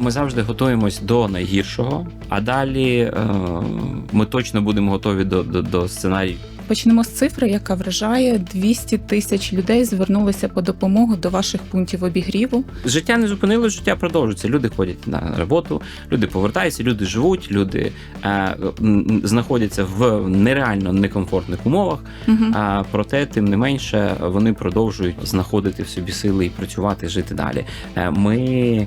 Ми завжди готуємось до найгіршого, а далі е, ми точно будемо готові до, до, до сценарію. Почнемо з цифри, яка вражає 200 тисяч людей звернулися по допомогу до ваших пунктів обігріву. Життя не зупинилось, життя продовжується. Люди ходять на роботу, люди повертаються, люди живуть, люди е, знаходяться в нереально некомфортних умовах. Угу. А проте, тим не менше, вони продовжують знаходити в собі сили і працювати, жити далі. Е, Ми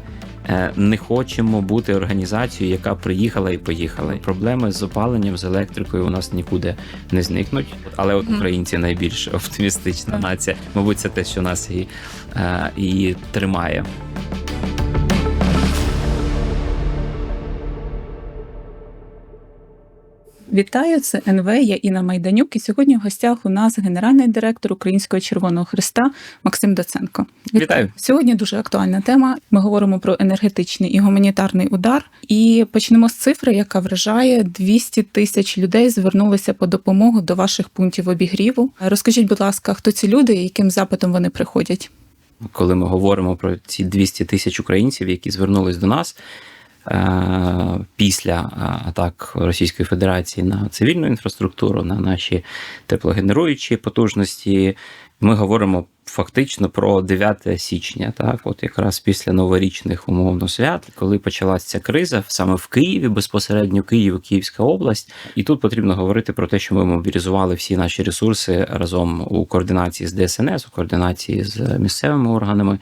не хочемо бути організацією, яка приїхала і поїхала. Проблеми з опаленням, з електрикою у нас нікуди не зникнуть. Але от українці найбільш оптимістична нація. Мабуть, це те, що нас і, е, і тримає. Вітаю, це НВ, я Інна Майданюк. І сьогодні в гостях у нас генеральний директор Українського Червоного Христа Максим Доценко. Вітаю. Сьогодні дуже актуальна тема. Ми говоримо про енергетичний і гуманітарний удар. І почнемо з цифри, яка вражає 200 тисяч людей звернулися по допомогу до ваших пунктів обігріву. Розкажіть, будь ласка, хто ці люди і яким запитом вони приходять? коли ми говоримо про ці 200 тисяч українців, які звернулись до нас після е, атак Російської Федерації на цивільну інфраструктуру, на наші теплогенеруючі потужності, ми говоримо фактично про 9 січня, так, от якраз після новорічних умовно свят, коли почалася ця криза саме в Києві, безпосередньо Київ, Київська область. І тут потрібно говорити про те, що ми мобілізували всі наші ресурси разом у координації з ДСНС, у координації з місцевими органами.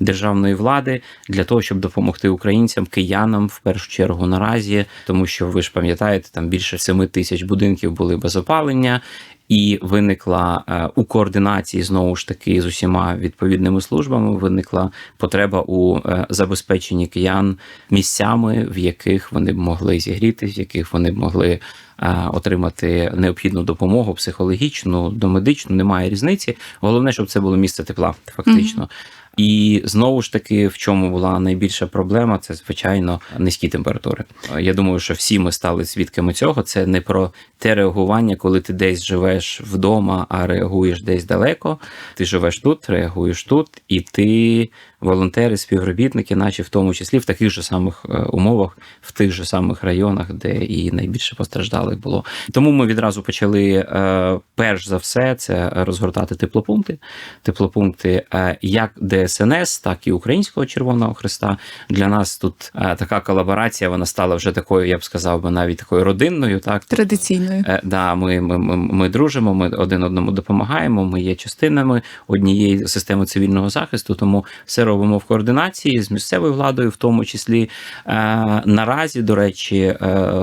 Державної влади для того, щоб допомогти українцям, киянам в першу чергу наразі, тому що ви ж пам'ятаєте, там більше 7 тисяч будинків були без опалення, і виникла е, у координації знову ж таки з усіма відповідними службами. Виникла потреба у е, забезпеченні киян місцями, в яких вони б могли зігрітись, в яких вони б могли е, отримати необхідну допомогу психологічну, домедичну, немає різниці. Головне, щоб це було місце тепла, фактично. І знову ж таки, в чому була найбільша проблема, це звичайно низькі температури. Я думаю, що всі ми стали свідками цього. Це не про те реагування, коли ти десь живеш вдома, а реагуєш десь далеко. Ти живеш тут, реагуєш тут, і ти волонтери, співробітники, наші в тому числі в таких же самих е, умовах, в тих же самих районах, де і найбільше постраждалих було. Тому ми відразу почали е, перш за все це розгортати теплопункти. Теплопункти е, як ДСНС, так і Українського Червоного Христа. Для нас тут така колаборація, вона стала вже такою, я б сказав би, навіть такою родинною. Так Традиційною. Е, Да, ми, ми, ми, ми дружимо, ми один одному допомагаємо. Ми є частинами однієї системи цивільного захисту, тому все робимо в координації з місцевою владою, в тому числі. Е, Наразі, до речі, е,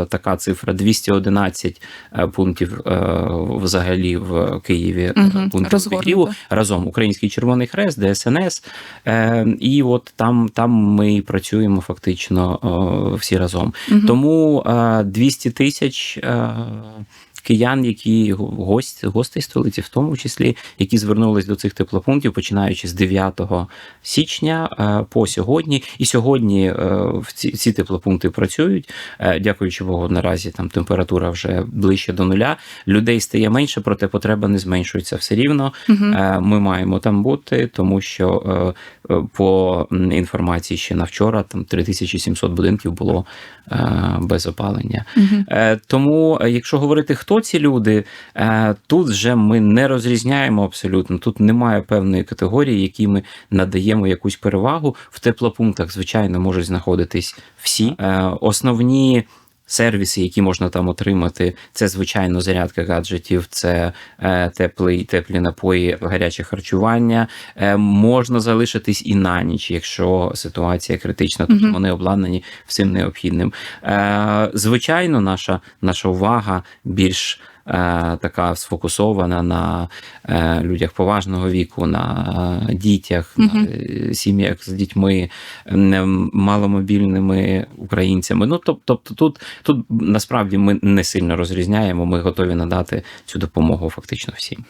така цифра 211 е, пунктів взагалі в Києві Мгм, пунктів розгорнуто. разом Український Червоний Хрест, ДСНС. І от там, там ми працюємо фактично всі разом. Мгм. Тому е, 200 тисяч киян, які гості, гостей столиці, в тому числі, які звернулись до цих теплопунктів, починаючи з 9 січня е, по сьогодні. І сьогодні е, ці, ці теплопункти працюють. Е, Дякуючи Богу, наразі там температура вже ближче до нуля. Людей стає менше, проте потреба не зменшується все рівно. Е, Ми маємо там бути, тому що по інформації ще на вчора там 3700 будинків було без опалення. Е, Тому, якщо говорити, хто ці люди, е, тут вже ми не розрізняємо абсолютно. Тут немає певної категорії, якій ми надаємо якусь перевагу. В теплопунктах, звичайно, можуть знаходитись всі Е, основні. Сервіси, які можна там отримати, це звичайно зарядка гаджетів, це е, теплі, теплі напої, гаряче харчування. Е, можна залишитись і на ніч, якщо ситуація критична, тобто вони обладнані всім необхідним. Е, звичайно, наша, наша увага більш така сфокусована на е, людях поважного віку, на е, дітях, Мгм. на е, сім'ях з дітьми, е, маломобільними українцями. Ну тобто, тобто тут, тут насправді ми не сильно розрізняємо. Ми готові надати цю допомогу фактично всім.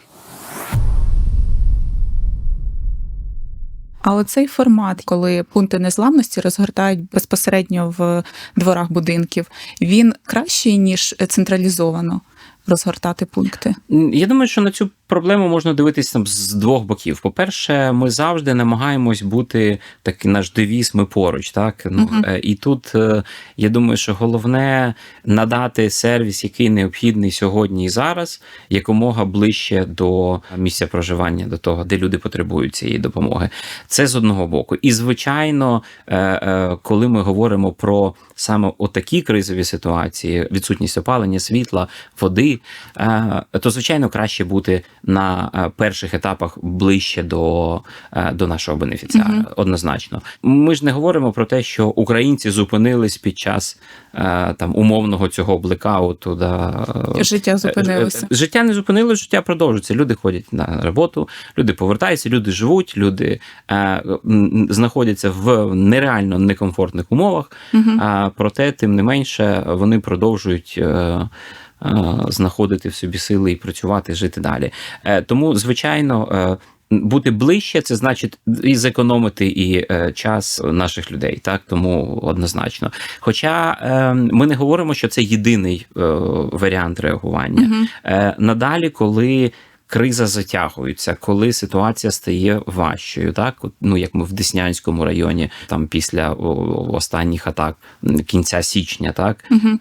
А оцей формат, коли пункти незламності розгортають безпосередньо в дворах будинків, він кращий ніж централізовано розгортати пункти. Я думаю, що на цю проблему можна дивитися там з двох боків. По-перше, ми завжди намагаємось бути такий наш девіз, ми поруч. Так ну е, і тут е, я думаю, що головне надати сервіс, який необхідний сьогодні і зараз, якомога ближче до місця проживання, до того, де люди потребують цієї допомоги. Це з одного боку. І звичайно, е, коли ми говоримо про саме отакі кризові ситуації, відсутність опалення, світла, води, то звичайно краще бути на е, перших етапах ближче до, е, до нашого бенефіціара. Мгм. Однозначно. Ми ж не говоримо про те, що українці зупинились під час е, там умовного цього блекауту. Да, Життя зупинилося. Життя не зупинилося, життя продовжується. Люди ходять на роботу, люди повертаються, люди живуть, люди знаходяться в нереально некомфортних умовах. Мгм. А проте, тим не менше, вони продовжують. Е, Знаходити в собі сили і працювати, жити далі. Е, Тому, звичайно, е, бути ближче, це значить і зекономити і е, час наших людей, так тому однозначно. Хоча е, ми не говоримо, що це єдиний е, варіант реагування. угу. Е, Надалі, коли криза затягується, коли ситуація стає важчою, так ну як ми в Деснянському районі, там після останніх атак кінця січня, так угу.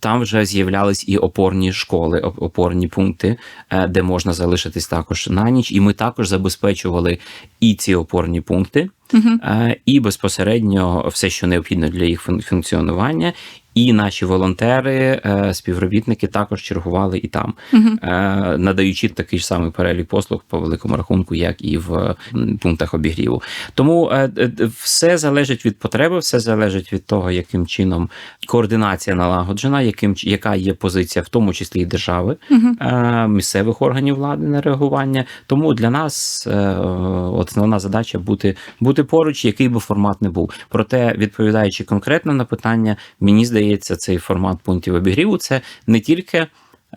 там вже з'являлись і опорні школи, опорні пункти, е, де можна залишитись також на ніч, і ми також забезпечували і ці опорні пункти. Е, і безпосередньо все, що необхідно для їх фун- функціонування. І наші волонтери, е, співробітники також чергували і там, е, надаючи такий ж самий перелік послуг по великому рахунку, як і в пунктах обігріву. Тому все залежить від потреби, все залежить від того, яким чином координація налагоджена, яким яка є позиція, в тому числі і держави, е, місцевих органів влади на реагування. Тому для нас основна задача бути, бути поруч, який би формат не був. Проте, відповідаючи конкретно на питання, мені здається, цей формат пунктів обігріву це не тільки.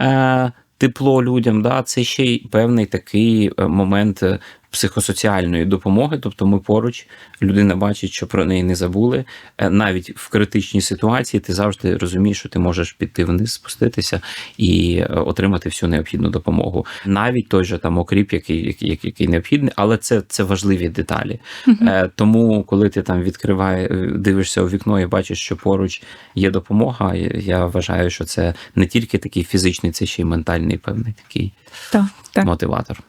Е, Тепло людям, да, це ще й певний такий е, момент е, психосоціальної допомоги. Тобто ми поруч, людина бачить, що про неї не забули. Е, Навіть в критичній ситуації ти завжди розумієш, що ти можеш піти вниз, спуститися і е, отримати всю необхідну допомогу. Навіть той же там окріп, який, який, який- який необхідний, але це, це важливі деталі. Е, Тому, коли ти там відкриває, дивишся у вікно і бачиш, що поруч є допомога, я- я вважаю, що це не тільки такий фізичний, це ще й ментальний певний такий Так, так. мотиватор.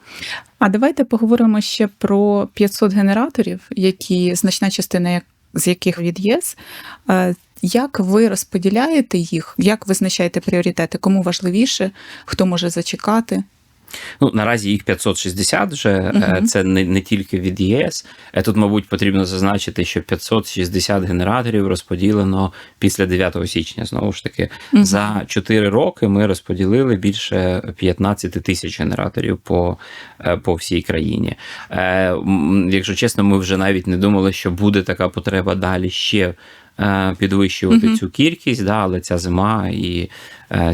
А давайте поговоримо ще про 500 генераторів, які значна частина з яких від ЄС. Е, Як ви розподіляєте їх? Як визначаєте пріоритети? Кому важливіше, хто може зачекати? Ну, наразі їх 560 вже, Мгм. це не, не тільки від ЄС. Е, Тут, мабуть, потрібно зазначити, що 560 генераторів розподілено після 9 січня. Знову ж таки, Мгм. за 4 роки ми розподілили більше 15 тисяч генераторів по, е, по всій країні. Якщо чесно, ми вже навіть не думали, що буде така потреба далі ще. Підвищувати Мгм. цю кількість, да, але ця зима і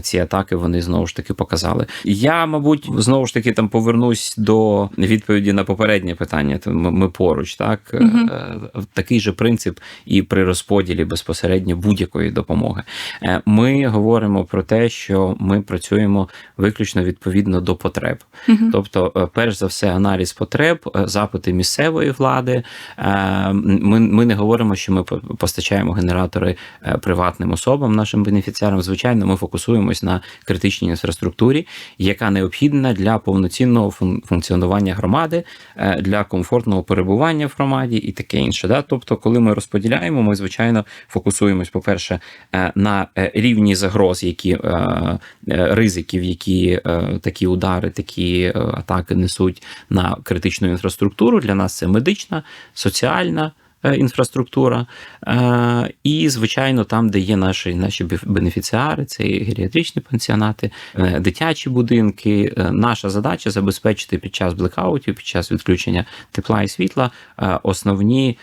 ці атаки вони знову ж таки показали. Я, мабуть, знову ж таки там повернусь до відповіді на попереднє питання. Ми, поруч, так. Е, такий же принцип і при розподілі безпосередньо будь-якої допомоги. Е, Ми говоримо про те, що ми працюємо виключно відповідно до потреб. Мгм. Тобто, е, перш за все, аналіз потреб, е, запити місцевої влади. Е, Ми, ми не говоримо, що ми постачаємо генератори е, приватним особам, нашим бенефіціарам. Звичайно, ми фокусуємось на критичній інфраструктурі, яка необхідна для повноцінного фун- функціонування громади, е, для комфортного перебування в громаді і таке інше. Да? Тобто, коли ми розподіляємо, ми звичайно фокусуємось, по-перше, е, на е, рівні загроз, які ризиків, які такі удари, такі атаки несуть на критичну інфраструктуру. Для нас це медична, соціальна. Е, Інфраструктура, Е, і, звичайно, там, де є наші наші бенефіціари, це і геріатричні пансіонати, е, дитячі будинки. Наша задача забезпечити під час блекаутів, під час відключення тепла і світла основні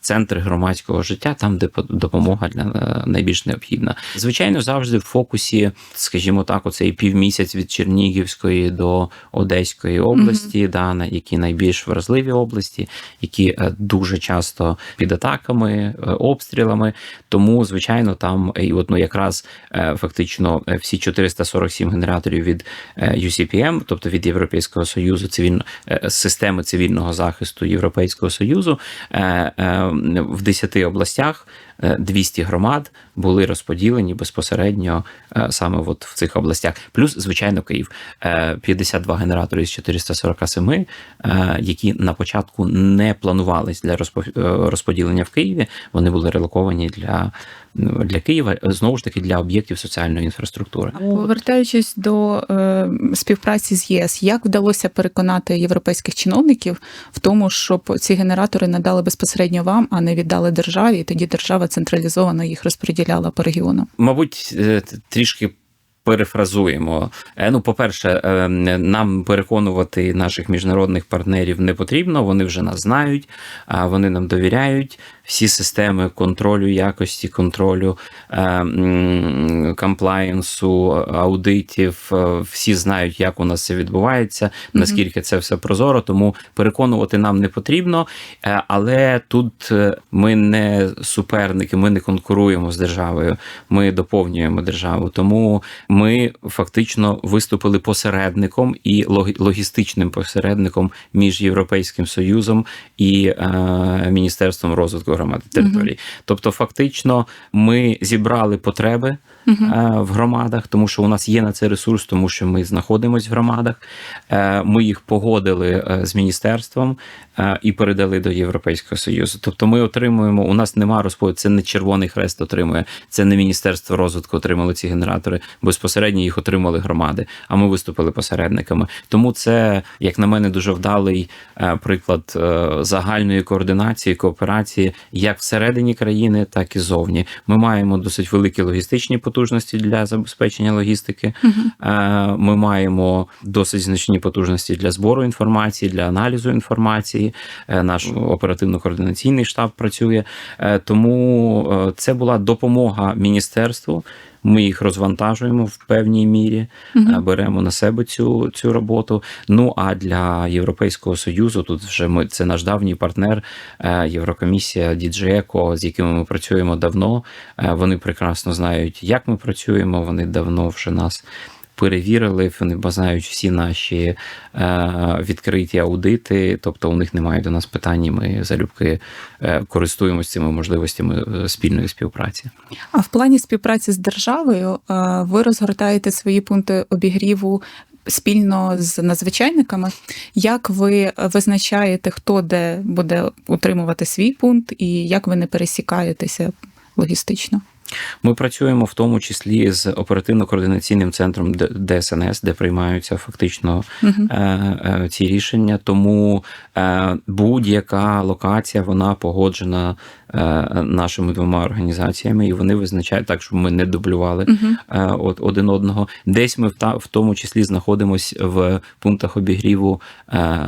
центри громадського життя, там, де по- допомога для е, найбільш необхідна. Звичайно, завжди в фокусі, скажімо так, оцей півмісяць від Чернігівської до Одеської області, да, на які найбільш вразливі області, які е, дуже часто під атаками, е, обстрілами. Тому, звичайно, там і от, ну, якраз е, фактично е, всі 447 генераторів від е, UCPM, тобто від Європейського союзу, цивільно е, системи цивільного захисту Європейського союзу, е, е, в 10 областях е, 200 громад були розподілені безпосередньо е, саме от в цих областях. Плюс, звичайно, Київ Е, 52 генератори з 447, е, які на початку не планувались для розпо- е, розподілення в Києві. Вони були релоковані для, ну, для Києва знову ж таки для об'єктів соціальної інфраструктури. Повертаючись до е, співпраці з ЄС, як вдалося переконати європейських чиновників в тому, щоб ці генератори надали безпосередньо вам, а не віддали державі, і тоді держава централізовано їх розподіляла по регіонам? Мабуть, е, трішки. Перефразуємо. Е, Ну, по-перше, е, нам переконувати наших міжнародних партнерів не потрібно. Вони вже нас знають, а вони нам довіряють. Всі системи контролю якості, контролю е, комплаєнсу, аудитів, е, всі знають, як у нас це відбувається, наскільки це все прозоро. Тому переконувати нам не потрібно. Е, Але тут ми не суперники, ми не конкуруємо з державою, ми доповнюємо державу. Тому ми фактично виступили посередником і логі- логістичним посередником між Європейським Союзом і Міністерством розвитку громад Mm-hmm. Тобто, фактично, ми зібрали потреби е, в громадах, тому що у нас є на це ресурс, тому що ми знаходимося в громадах. Е, Ми їх погодили е, з міністерством і передали до Європейського Союзу. Тобто, ми отримуємо. У нас нема розподілу, це не Червоний Хрест отримує, це не Міністерство розвитку отримало ці генератори. Безпосередньо їх отримали громади. А ми виступили посередниками. Тому це, як на мене, дуже вдалий приклад загальної координації, кооперації як всередині країни, так і зовні. Ми маємо досить великі логістичні потужності для забезпечення логістики. Е, Ми маємо досить значні потужності для збору інформації, для аналізу інформації. Е, Наш оперативно-координаційний штаб працює. Е, Тому це була допомога міністерству. Ми їх розвантажуємо в певній мірі, угу. беремо на себе цю, цю роботу. Ну а для Європейського союзу тут вже ми це наш давній партнер, е, Єврокомісія Діджеко, з якими ми працюємо давно. Е, Вони прекрасно знають, як ми працюємо. Вони давно вже нас. Перевірили, вони базають всі наші е, відкриті аудити, тобто у них немає до нас питань. Ми залюбки е, користуємося цими можливостями е, спільної співпраці. А в плані співпраці з державою ви розгортаєте свої пункти обігріву спільно з надзвичайниками. Як ви визначаєте, хто де буде утримувати свій пункт, і як ви не пересікаєтеся логістично? Ми працюємо в тому числі з оперативно-координаційним центром ДСНС, де приймаються фактично е, ці рішення. Тому е, будь-яка локація вона погоджена нашими двома організаціями, і вони визначають так, щоб ми не дублювали е, один одного. Десь ми в тому числі знаходимось в пунктах обігріву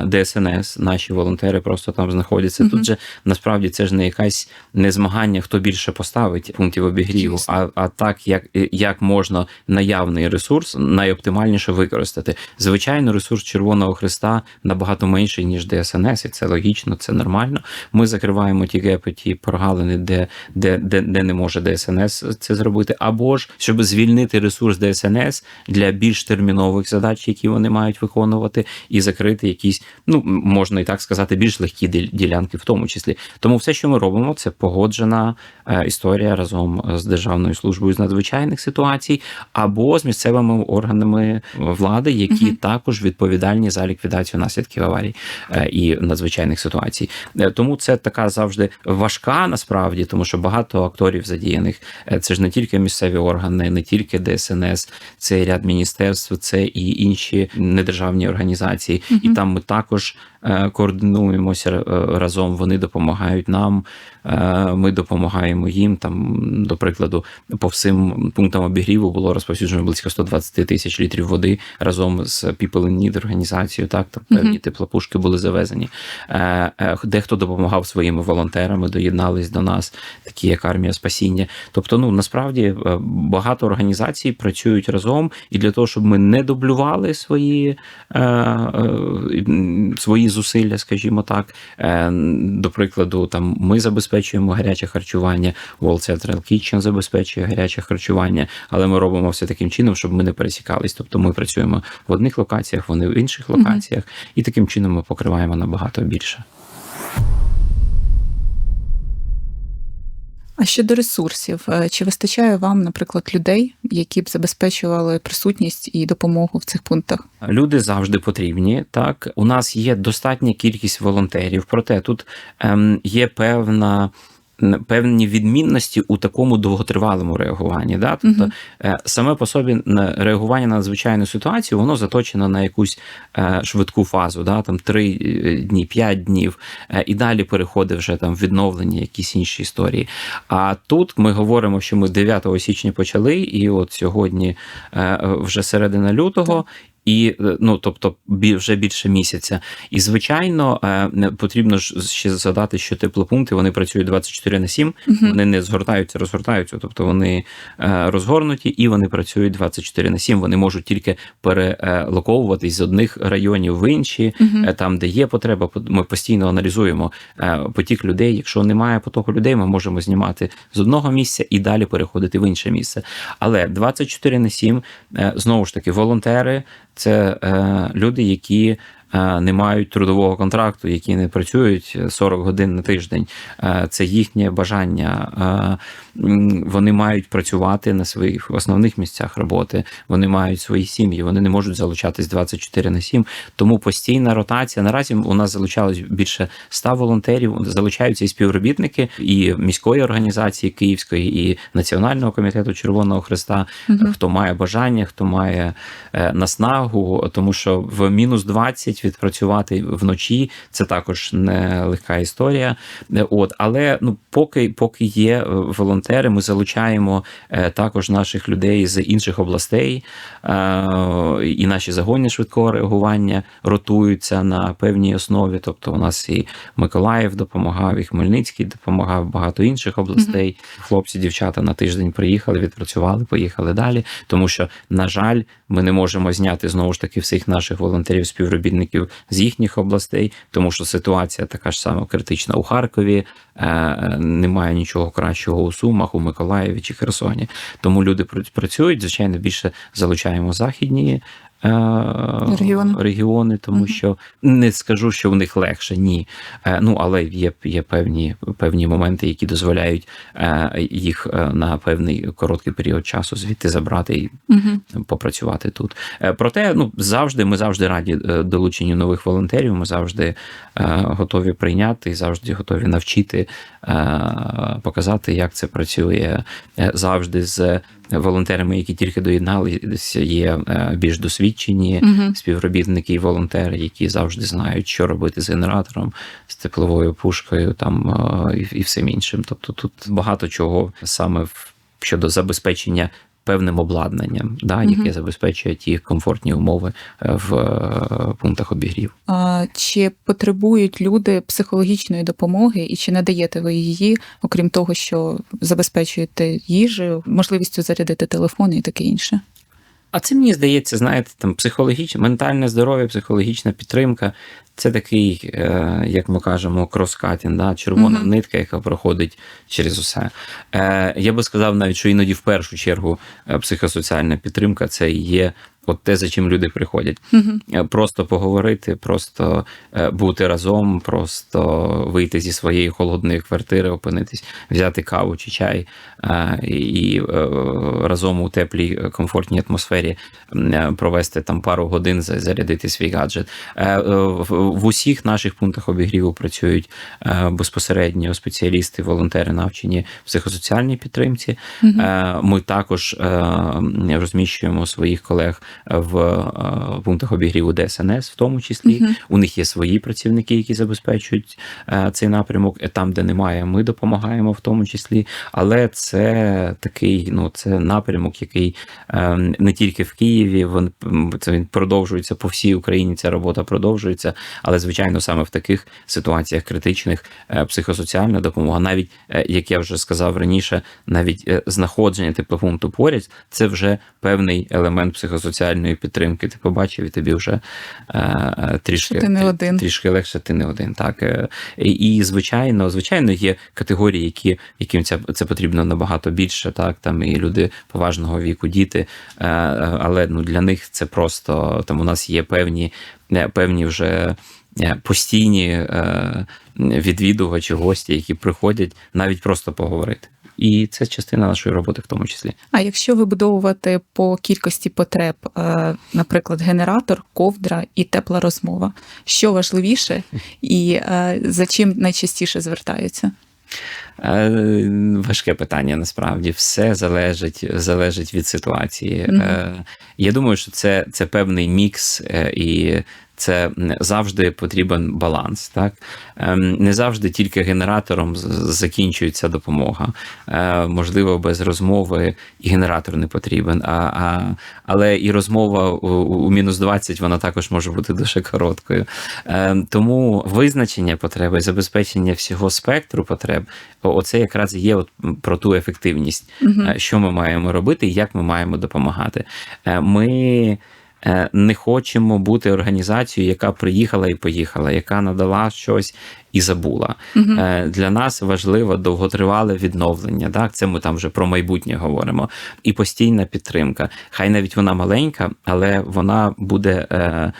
ДСНС. Наші волонтери просто там знаходяться. Тут же насправді це ж не якась не змагання, хто більше поставить пунктів обігріву, а, а так, як, як можна наявний ресурс найоптимальніше використати. Звичайно, ресурс Червоного Христа набагато менший, ніж ДСНС, і це логічно, це нормально. Ми закриваємо ті гепи, ті прогалини, де, де, де, де не може ДСНС це зробити, або ж щоб звільнити ресурс ДСНС для більш термінових задач, які вони мають виконувати, і закрити якісь, ну можна і так сказати, більш легкі ділянки, в тому числі. Тому все, що ми робимо, це погоджена е, історія разом з Державною службою з надзвичайних ситуацій, або з місцевими органами влади, які Мгм. також відповідальні за ліквідацію наслідків аварій е, і надзвичайних ситуацій. Е, Тому це така завжди важка насправді, тому що багато акторів задіяних. Е, Це ж не тільки місцеві органи, не тільки ДСНС, це і ряд міністерств, це і інші недержавні організації. І там ми також координуємося е, разом. Вони допомагають нам, е, ми допомагаємо їм. Там, до прикладу, по всім пунктам обігріву було розповсюджено близько 120 тисяч літрів води разом з People in Need організацією. Так, там певні Мгм. теплопушки були завезені. Е, е, Дехто допомагав своїми волонтерами, доєднались до нас, такі як армія спасіння. Тобто, ну насправді е, багато організацій працюють разом, і для того, щоб ми не дублювали свої, е, е, свої зусилля, скажімо так. Е, До прикладу, там ми забезпечуємо гаряче харчування, World Central Kitchen забезпечує гаряче харчування, але ми робимо все таким чином, щоб ми не пересікались. Тобто ми працюємо в одних локаціях, вони в інших локаціях, і таким чином ми покриваємо набагато більше. А щодо ресурсів, е, чи вистачає вам, наприклад, людей, які б забезпечували присутність і допомогу в цих пунктах? Люди завжди потрібні. Так, у нас є достатня кількість волонтерів, проте тут ем, є певна. Певні відмінності у такому довготривалому реагуванні. Да? Тобто, е, саме по собі реагування на надзвичайну ситуацію, воно заточено на якусь е, швидку фазу, да? там 3 дні, 5 днів, е, і далі переходить вже там відновлення, якісь інші історії. А тут ми говоримо, що ми 9 січня почали, і от сьогодні е, вже середина лютого. І е, ну, тобто, вже більше місяця. І звичайно, е, потрібно ж ще задати, що теплопункти вони працюють 24 на 7, Мгм. вони не згортаються, розгортаються, тобто вони е, розгорнуті і вони працюють 24 на 7. Вони можуть тільки перелоковуватись з одних районів в інші, е, там, де є потреба. Ми постійно аналізуємо потік людей. Якщо немає потоку людей, ми можемо знімати з одного місця і далі переходити в інше місце. Але 24 на 7, е, знову ж таки, волонтери це е, люди, які. е, Не мають трудового контракту, які не працюють 40 годин на тиждень. Е, Це їхнє бажання. Е, Вони мають працювати на своїх основних місцях роботи. Вони мають свої сім'ї. Вони не можуть залучатись 24 на 7. Тому постійна ротація. Наразі у нас залучалось більше 100 волонтерів. Залучаються і співробітники і міської організації Київської, і Національного комітету Червоного Христа. Мгм. Хто має бажання, хто має е, наснагу, тому що в мінус 20 відпрацювати вночі це також не легка історія. Е, От, але ну поки, поки є е, волонтери, ми залучаємо е, також наших людей з інших областей, е, і наші загони швидкого реагування ротуються на певній основі. Тобто, у нас і Миколаїв допомагав, і Хмельницький допомагав багато інших областей. Хлопці, дівчата на тиждень приїхали, відпрацювали, поїхали далі. Тому що, на жаль, ми не можемо зняти знову ж таки всіх наших волонтерів, співробітників з їхніх областей, тому що ситуація така ж сама критична у Харкові. Е, Немає нічого кращого у Сумах, у Миколаєві чи Херсоні. Тому люди пр- працюють. Звичайно, більше залучаємо західні. Е, Регіони. регіони, тому Мгм. що не скажу, що в них легше, ні. Е, Ну але є, є певні, певні моменти, які дозволяють е, їх на певний короткий період часу звідти забрати і Мгм. попрацювати тут. Проте, ну завжди ми завжди раді долученню нових волонтерів. Ми завжди готові прийняти завжди готові навчити, показати, як це працює. Завжди з волонтерами, які тільки доєдналися, є е, більш досвідчені Мгм. співробітники і волонтери, які завжди знають, що робити з генератором, з тепловою пушкою, там е, і, і всім іншим. Тобто тут багато чого саме в- щодо забезпечення. Певним обладнанням, да, яке Мгм. забезпечує ті комфортні умови е, в е, пунктах обігрів. А, Чи потребують люди психологічної допомоги, і чи надаєте ви її, окрім того, що забезпечуєте їжею, можливістю зарядити телефон і таке інше? А це мені здається, знаєте, там психологічне, ментальне здоров'я, психологічна підтримка це такий, е, як ми кажемо, кроскатін, да? червона Мгм. нитка, яка проходить через усе. Е, Я би сказав навіть, що іноді в першу чергу е, психосоціальна підтримка це і є от те, за чим люди приходять. Е, Просто поговорити, просто е, бути разом, просто вийти зі своєї холодної квартири, опинитись, взяти каву чи чай е, і разом у теплій комфортній атмосфері провести там пару годин, зарядити свій гаджет. В усіх наших пунктах обігріву працюють безпосередньо спеціалісти, волонтери навчені психосоціальній підтримці. Е, Ми також розміщуємо своїх колег в е, пунктах обігріву ДСНС, в тому числі. Мгм. У них є свої працівники, які забезпечують е, цей напрямок. Е, Там, де немає, ми допомагаємо в тому числі. Але це такий, ну це напрямок, який не тільки в Києві, він це він продовжується по всій Україні. Ця робота продовжується. Але звичайно, саме в таких ситуаціях критичних психосоціальна допомога, навіть як я вже сказав раніше, навіть знаходження теплопункту поряд, це вже певний елемент психосоціальної підтримки. Ти побачив, і тобі вже е, е, трішки ти не один. трішки легше, ти не один. Так е, і, і звичайно, звичайно, є категорії, які яким це, це потрібно набагато більше. Так там і люди поважного віку, діти. Е, е, але ну для них це просто там у нас є певні, певні вже. Постійні відвідувачі, гості, які приходять навіть просто поговорити, і це частина нашої роботи, в тому числі. А якщо вибудовувати по кількості потреб, е, наприклад, генератор, ковдра і тепла розмова, що важливіше і е, за чим найчастіше звертаються? Е, Важке питання насправді все залежить, залежить від ситуації. Мгм. Е, Я думаю, що це, це певний мікс, і це завжди потрібен баланс. Так Ем, не завжди тільки генератором закінчується допомога. Е, Можливо, без розмови і генератор не потрібен. А, а, але і розмова у, у мінус 20 вона також може бути дуже короткою. Е, Тому визначення потреби, забезпечення всього спектру потреб, оце якраз є от про ту ефективність, е, що ми маємо робити і як ми маємо допомагати. Ми не хочемо бути організацією, яка приїхала і поїхала, яка надала щось і забула. Е, Для нас важливо довготривале відновлення. Так, це ми там вже про майбутнє говоримо. І постійна підтримка. Хай навіть вона маленька, але вона буде е,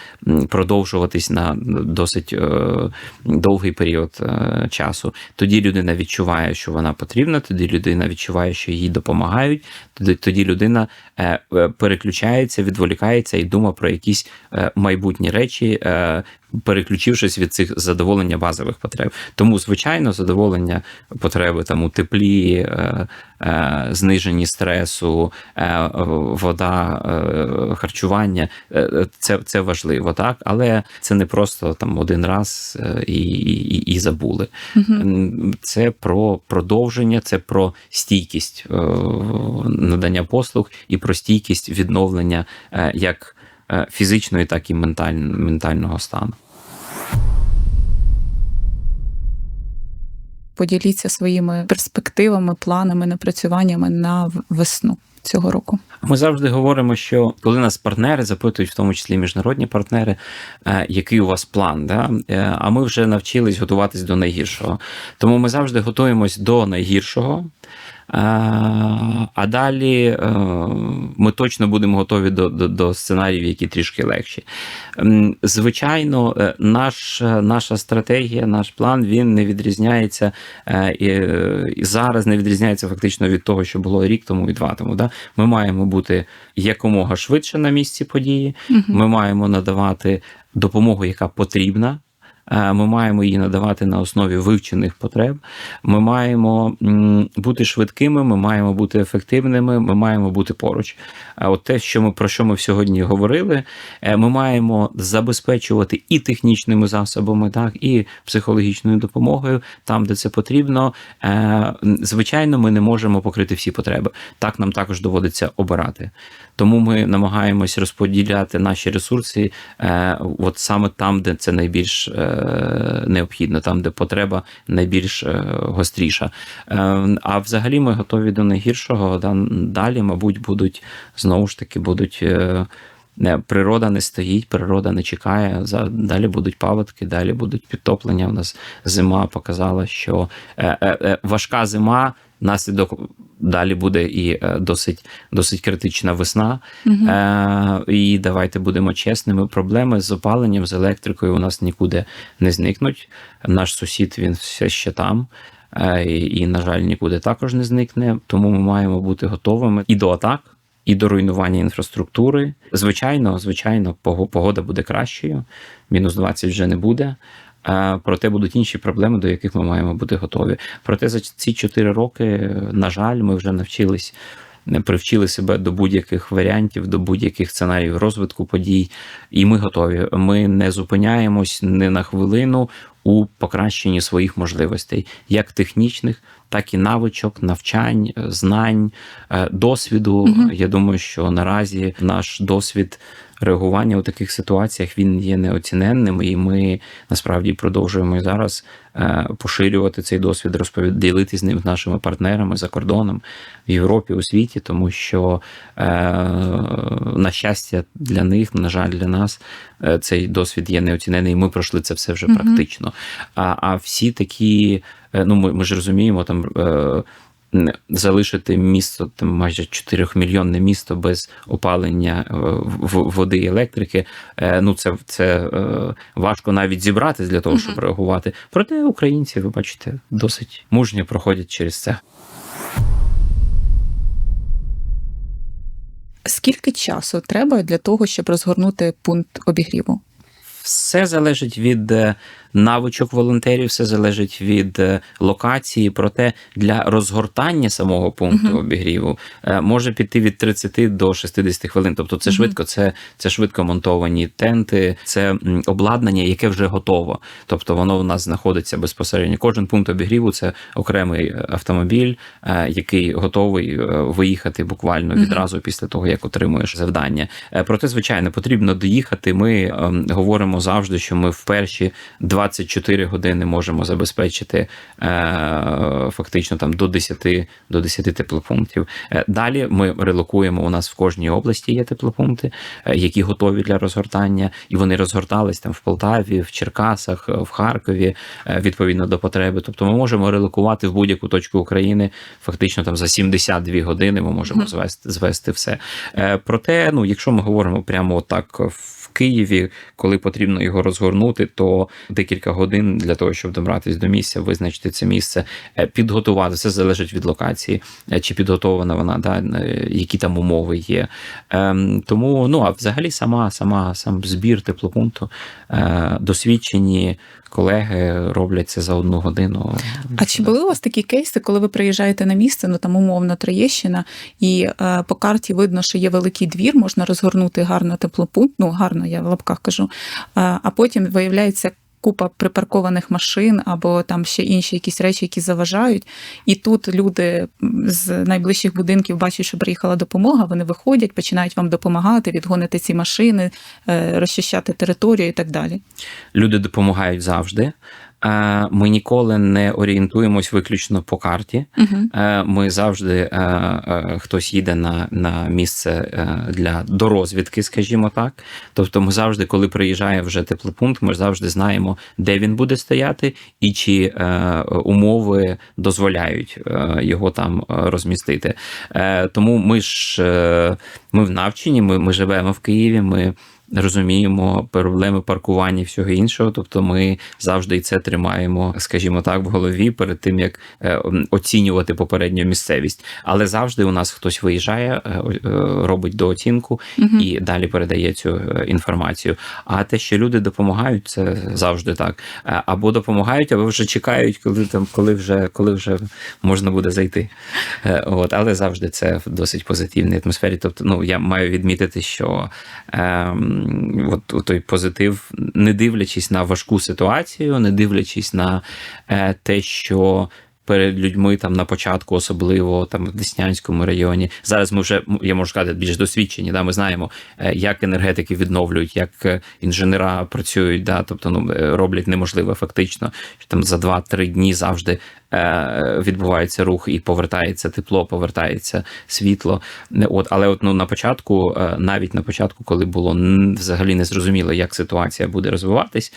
продовжуватись на досить е, довгий період часу. Тоді людина відчуває, що вона потрібна, тоді людина відчуває, що їй допомагають. Тоді, людина переключається, відволікається і думає про якісь майбутні речі. Переключившись від цих задоволення базових потреб, тому звичайно задоволення потреби там у теплі, е, е, зниженні стресу, е, вода, е, харчування е, це, це важливо, так але це не просто там один раз е, і, і, і забули. М, Це про продовження, це про стійкість е, надання послуг і про стійкість відновлення е, як е, фізичної, так і менталь- ментального стану. Поділіться своїми перспективами, планами, напрацюваннями на весну цього року. Ми завжди говоримо, що коли нас партнери запитують, в тому числі міжнародні партнери, е, який у вас план, да? Е, а ми вже навчились готуватись до найгіршого. Тому ми завжди готуємось до найгіршого. Е, А далі е, ми точно будемо готові до, до, до сценаріїв, які трішки легші. Звичайно, е, наш, наша стратегія, наш план він не відрізняється і, і зараз не відрізняється фактично від того, що було рік тому і два тому. Да? Ми маємо бути якомога швидше на місці події. Ми маємо надавати допомогу, яка потрібна. Е, Ми маємо її надавати на основі вивчених потреб. Ми маємо бути швидкими, ми маємо бути ефективними, ми маємо бути поруч. А от те, що ми про що ми сьогодні говорили, е, ми маємо забезпечувати і технічними засобами, так і психологічною допомогою, там, де це потрібно. Е, Звичайно, ми не можемо покрити всі потреби. Так нам також доводиться обирати. Тому ми намагаємось розподіляти наші ресурси, от саме там, де це найбільш необхідно, там, де потреба найбільш е, гостріша. Е, а взагалі ми готові до найгіршого. Далі, мабуть, будуть знову ж таки будуть. е, Природа не стоїть, природа не чекає. Далі будуть паводки, далі будуть підтоплення. У нас зима показала, що важка зима. Наслідок далі буде і е, досить досить критична весна. Е, і давайте будемо чесними. Проблеми з опаленням, з електрикою у нас нікуди не зникнуть. Наш сусід він все ще там. е, І, і, на жаль, нікуди також не зникне. Тому ми маємо бути готовими і до атак, і до руйнування інфраструктури. Звичайно, звичайно, пого- погода буде кращою. Мінус 20 вже не буде. Проте будуть інші проблеми, до яких ми маємо бути готові. Проте за ці 4 роки, на жаль, ми вже навчились е, привчили себе до будь-яких варіантів, до будь-яких сценаріїв розвитку подій, і ми готові. Ми не зупиняємось ні на хвилину у покращенні своїх можливостей, як технічних, так і навичок, навчань, знань, е, досвіду. Мгм. Я думаю, що наразі наш досвід реагування у таких ситуаціях він є неоціненним, і ми насправді продовжуємо і зараз е, поширювати цей досвід, розповід, ділитися з ним з нашими партнерами за кордоном в Європі, у світі, тому що е, на щастя для них, на жаль, для нас е, цей досвід є неоцінений, і ми пройшли це все вже Мгм. практично. А, а всі такі, ну ми, ми ж розуміємо, там. Залишити місто, там майже 4-мільйонне місто без опалення е, води і електрики. е, Ну це, це е, важко навіть зібратись для того, щоб реагувати. Проте українці, ви бачите, досить мужньо проходять через це. Скільки часу треба для того, щоб розгорнути пункт обігріву? Все залежить від навичок волонтерів, все залежить від е, локації. Проте для розгортання самого пункту Мгм. обігріву е, може піти від 30 до 60 хвилин. Тобто, це Мгм. швидко, це, це швидко монтовані тенти, це обладнання, яке вже готово. Тобто воно в нас знаходиться безпосередньо. Кожен пункт обігріву це окремий е, автомобіль, який готовий виїхати буквально відразу після того, як отримуєш завдання. Проте, звичайно, потрібно доїхати. Ми ем, говоримо завжди, що ми в перші 24 години можемо забезпечити е, фактично там до 10, до 10 теплопунктів. Е, Далі ми релокуємо. У нас в кожній області є теплопункти, е, які готові для розгортання, і вони розгортались там в Полтаві, в Черкасах, в Харкові відповідно до потреби. Тобто, ми можемо релокувати в будь-яку точку України. Фактично там за 72 години ми можемо звести, звести все. Проте, ну, якщо ми говоримо прямо так в Києві, коли потрібно його розгорнути, то декілька годин для того, щоб добратися до місця, визначити це місце, е, підготувати. Все залежить від локації, е, чи підготована вона, да, е, які там умови є. Ем, Тому, ну а взагалі, сама, сама сам збір теплопункту, досвідчені колеги роблять це за одну годину. А чи були у вас такі кейси, коли ви приїжджаєте на місце, ну там умовно Троєщина, і е, по карті видно, що є великий двір, можна розгорнути гарно теплопункт, ну гарно, я в лапках кажу, а потім виявляється. Купа припаркованих машин або там ще інші якісь речі, які заважають. І тут люди з найближчих будинків бачать, що приїхала допомога. Вони виходять, починають вам допомагати, відгонити ці машини, е, розчищати територію і так далі. Люди допомагають завжди. Е, Ми ніколи не орієнтуємось виключно по карті. Угу. Ми завжди е, хтось їде на, на місце для дорозвідки, скажімо так. Тобто, ми завжди, коли приїжджає вже теплопункт, ми завжди знаємо, де він буде стояти, і чи умови дозволяють його там розмістити. Тому ми ж ми в навченні, ми, ми живемо в Києві. Ми розуміємо проблеми паркування і всього іншого. Тобто, ми завжди і це тримаємо, скажімо так, в голові перед тим як е, оцінювати попередню місцевість. Але завжди у нас хтось виїжджає, е, е, робить дооцінку Угу. і далі передає цю інформацію. А те, що люди допомагають, це завжди так. Або допомагають, або вже чекають, коли там, коли вже коли вже можна буде зайти. От, але завжди це в досить позитивній атмосфері. Тобто, ну я маю відмітити, що ем, от той позитив, не дивлячись на важку ситуацію, не дивлячись на е, те, що. Перед людьми там на початку, особливо там в Деснянському районі. Зараз ми вже я можу сказати більш досвідчені. Да, ми знаємо, е, як енергетики відновлюють, як е, інженера працюють. Да, тобто ну е, роблять неможливе фактично. Що там за 2-3 дні завжди відбувається рух і повертається тепло, повертається світло. От, але от ну на початку, навіть на початку, коли було взагалі не зрозуміло, як ситуація буде розвиватись,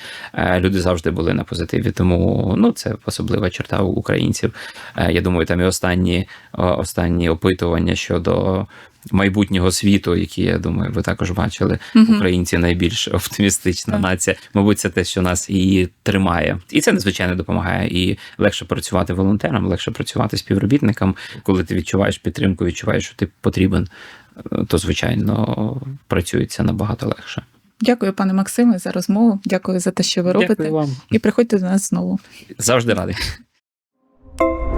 люди завжди були на позитиві. Тому ну це особлива черта у українців. Е, Я думаю, там і останні, останні опитування щодо. Майбутнього світу, які я думаю, ви також бачили, українці найбільш оптимістична Так. нація. Мабуть, це те, що нас і тримає, і це надзвичайно допомагає. І легше працювати волонтером, легше працювати співробітникам. Коли ти відчуваєш підтримку, відчуваєш, що ти потрібен, то звичайно працюється набагато легше. Дякую, пане Максиме, за розмову. Дякую за те, що ви робите. Дякую вам І приходьте до нас знову. завжди радий. you